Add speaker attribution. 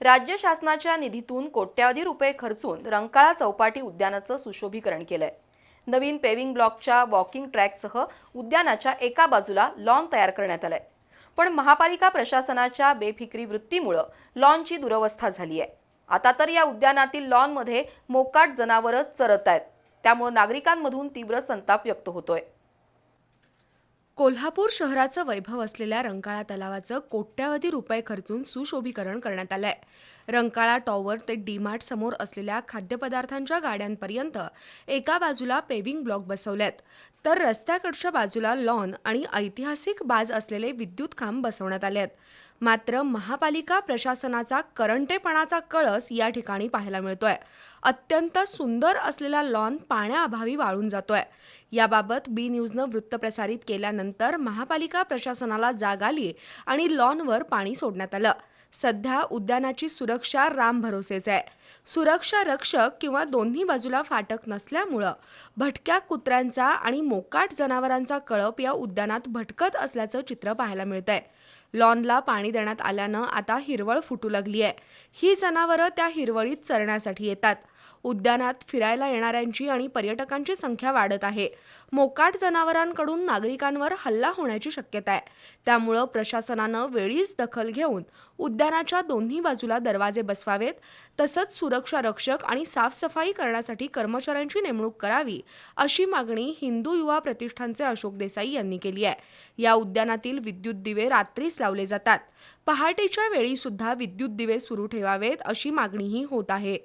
Speaker 1: राज्य शासनाच्या निधीतून कोट्यावधी रुपये खर्चून रंकाळा चौपाटी उद्यानाचं सुशोभीकरण केलंय. नवीन पेविंग ब्लॉकच्या वॉकिंग ट्रॅकसह उद्यानाच्या एका बाजूला लॉन तयार करण्यात आलंय. पण महापालिका प्रशासनाच्या बेफिक्री वृत्तीमुळं लॉनची दुरवस्था झाली आहे आता तर या उद्यानातील लॉनमध्ये मोकाट जनावरं चरत आहेत. त्यामुळे नागरिकांमधून तीव्र संताप व्यक्त होतोय.
Speaker 2: कोल्हापूर शहराचं वैभव असलेल्या रंकाळा तलावाचं कोट्यावधी रुपये खर्चून सुशोभीकरण करण्यात आलंय. रंकाळा टॉवर ते डीमार्ट समोर असलेल्या खाद्यपदार्थांच्या गाड्यांपर्यंत एका बाजूला पेविंग ब्लॉक बसवलेत. तर रस्त्याकडच्या बाजूला लॉन आणि ऐतिहासिक बाज असलेले विद्युत खांब बसवण्यात आले आहेत मात्र महापालिका प्रशासनाचा करंटेपणाचा कळस या ठिकाणी पाहायला मिळतोय. अत्यंत सुंदर असलेला लॉन पाण्याअभावी वाळून जातोय. याबाबत बी न्यूजनं वृत्त प्रसारित नंतर महापालिका प्रशासनाला जाग आली आणि लॉनवर पाणी सोडण्यात आलं. सध्या उद्यानाची सुरक्षा राम भरोसेच आहे. सुरक्षा रक्षक किंवा दोन्ही बाजूला फाटक नसल्यामुळं भटक्या कुत्र्यांचा आणि मोकाट जनावरांचा कळप या उद्यानात भटकत असल्याचं चित्र पाहायला मिळतंय. लॉनला पाणी देण्यात आल्यानं आता हिरवळ फुटू लागली आहे ही जनावरं त्या हिरवळीत चरण्यासाठी येतात. उद्यानात फिरायला येणाऱ्यांची आणि पर्यटकांची संख्या वाढत आहे. मोकाट जनावरांकडून नागरिकांवर हल्ला होण्याची शक्यता आहे. त्यामुळं प्रशासनानं वेळीच दखल घेऊन उद्यानाच्या दोन्ही बाजूला दरवाजे बसवावेत. तसंच सुरक्षा रक्षक आणि साफसफाई करण्यासाठी कर्मचाऱ्यांची नेमणूक करावी अशी मागणी हिंदू युवा प्रतिष्ठानचे अशोक देसाई यांनी केली आहे. या उद्यानातील विद्युत दिवे रात्रीच लावले जातात. पहाटेच्या वेळी सुद्धा विद्युत दिवे सुरू ठेवावेत अशी मागणीही होत आहे.